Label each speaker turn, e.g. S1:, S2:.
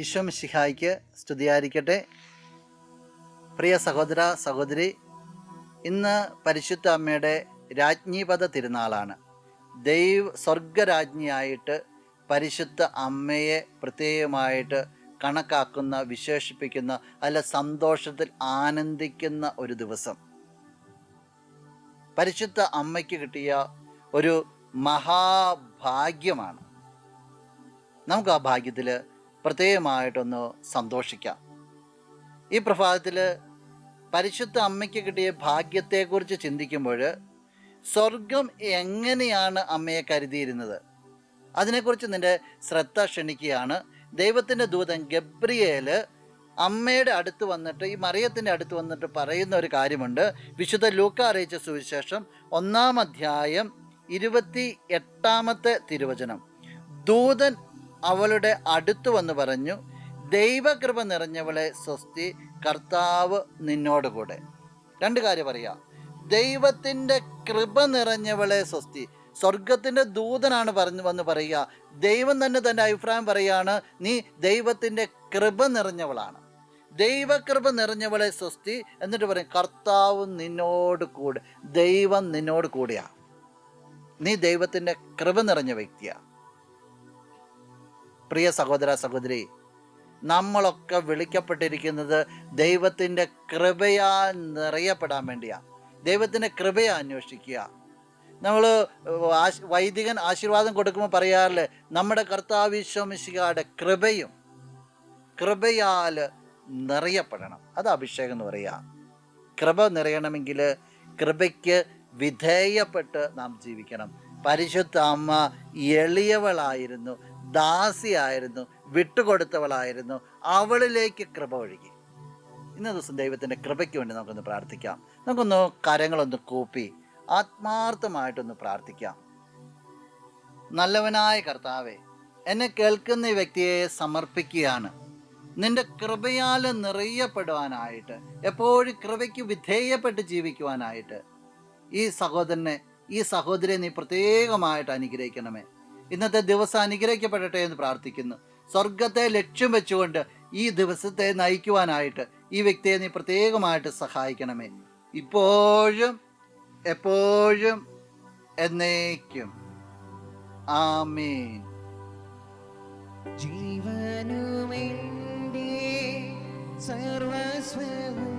S1: ഈശോ മിശിഹായിക്ക് സ്തുതിയായിരിക്കട്ടെ. പ്രിയ സഹോദര സഹോദരി ഇന്ന് പരിശുദ്ധ അമ്മയുടെ രാജ്ഞീപദ തിരുനാളാണ്. ദൈവ സ്വർഗരാജ്ഞിയായിട്ട് പരിശുദ്ധ അമ്മയെ പ്രത്യേകമായിട്ട് കണക്കാക്കുന്ന വിശേഷിപ്പിക്കുന്ന അല്ല സന്തോഷത്തിൽ ആനന്ദിക്കുന്ന ഒരു ദിവസം. പരിശുദ്ധ അമ്മയ്ക്ക് കിട്ടിയ ഒരു മഹാഭാഗ്യമാണ്. നമുക്ക് ആ ഭാഗ്യത്തിൽ പ്രത്യേകമായിട്ടൊന്ന് സന്തോഷിക്കാം. ഈ പ്രഭാതത്തിൽ പരിശുദ്ധ അമ്മയ്ക്ക് കിട്ടിയ ഭാഗ്യത്തെക്കുറിച്ച് ചിന്തിക്കുമ്പോൾ സ്വർഗം എങ്ങനെയാണ് അമ്മയെ കരുതിയിരുന്നത്? അതിനെക്കുറിച്ച് നിന്റെ ശ്രദ്ധ ക്ഷണിക്കുകയാണ്. ദൈവത്തിന്റെ ദൂതൻ ഗബ്രിയേൽ അമ്മയുടെ അടുത്ത് വന്നിട്ട് ഈ മറിയത്തിന്റെ അടുത്ത് വന്നിട്ട് പറയുന്ന ഒരു കാര്യമുണ്ട്. വിശുദ്ധ ലൂക്ക അറിയിച്ച സുവിശേഷം ഒന്നാം അധ്യായം ഇരുപത്തി എട്ടാമത്തെ തിരുവചനം. ദൂതൻ അവളുടെ അടുത്ത് വന്ന് പറഞ്ഞു ദൈവകൃപ നിറഞ്ഞവളെ സ്വസ്തി കർത്താവ് നിന്നോട് കൂടെ. രണ്ട് കാര്യം പറയാം. ദൈവത്തിന്റെ കൃപ നിറഞ്ഞവളെ സ്വസ്തി. സ്വർഗത്തിന്റെ ദൂതനാണ് പറഞ്ഞു വന്ന് പറയുക. ദൈവം തന്നെ തന്റെ അഭിപ്രായം പറയുകയാണ് നീ ദൈവത്തിന്റെ കൃപ നിറഞ്ഞവളാണ്. ദൈവകൃപ നിറഞ്ഞവളെ സ്വസ്തി. എന്നിട്ട് പറയും കർത്താവ് നിന്നോട് കൂടെ ദൈവം നിന്നോട് കൂടെയാ. നീ ദൈവത്തിന്റെ കൃപ നിറഞ്ഞ വ്യക്തിയാ. പ്രിയ സഹോദര സഹോദരി നമ്മളൊക്കെ വിളിക്കപ്പെട്ടിരിക്കുന്നത് ദൈവത്തിന്റെ കൃപയാൽ നിറയപ്പെടാൻ വേണ്ടിയാണ് ദൈവത്തിന്റെ കൃപയെ അന്വേഷിക്കുക. നമ്മൾ വൈദികൻ ആശീർവാദം കൊടുക്കുമ്പോൾ പറയാറില്ലേ നമ്മുടെ കർത്താവിശ്വമിശികയുടെ കൃപയും കൃപയാൽ നിറയപ്പെടണം. അത് അഭിഷേകം എന്ന് പറയുക കൃപ നിറയണമെങ്കിൽ കൃപയ്ക്ക് വിധേയപ്പെട്ട് നാം ജീവിക്കണം. പരിശുദ്ധ അമ്മ എളിയവളായിരുന്നു. ദാസിയായിരുന്നു വിട്ടുകൊടുത്തവളായിരുന്നു അവളിലേക്ക് കൃപ ഒഴുകി. ഇന്ന ദിവസം ദൈവത്തിന്റെ കൃപയ്ക്ക് വേണ്ടി നമുക്കൊന്ന് പ്രാർത്ഥിക്കാം. നമുക്കൊന്ന് കരങ്ങളൊന്ന് കൂപ്പി ആത്മാർത്ഥമായിട്ടൊന്ന് പ്രാർത്ഥിക്കാം. നല്ലവനായ കർത്താവെ എന്നെ കേൾക്കുന്ന വ്യക്തിയെ സമർപ്പിക്കുകയാണ്. നിന്റെ കൃപയാൽ നിറയപ്പെടുവാനായിട്ട് എപ്പോഴും കൃപയ്ക്ക് വിധേയപ്പെട്ട് ജീവിക്കുവാനായിട്ട് ഈ സഹോദരനെ ഈ സഹോദരിയെ നീ പ്രത്യേകമായിട്ട് അനുഗ്രഹിക്കണമേ. ഇന്നത്തെ ദിവസം അനുഗ്രഹിക്കപ്പെടട്ടെ എന്ന് പ്രാർത്ഥിക്കുന്നു. സ്വർഗത്തെ ലക്ഷ്യം വെച്ചുകൊണ്ട് ഈ ദിവസത്തെ നയിക്കുവാനായിട്ട് ഈ വ്യക്തിയെ നീ പ്രത്യേകമായിട്ട് സഹായിക്കണമേ. ഇപ്പോഴും എപ്പോഴും എന്നേക്കും. ആമീൻ.
S2: ജീവനുമെന്റെ സർവസ്വവും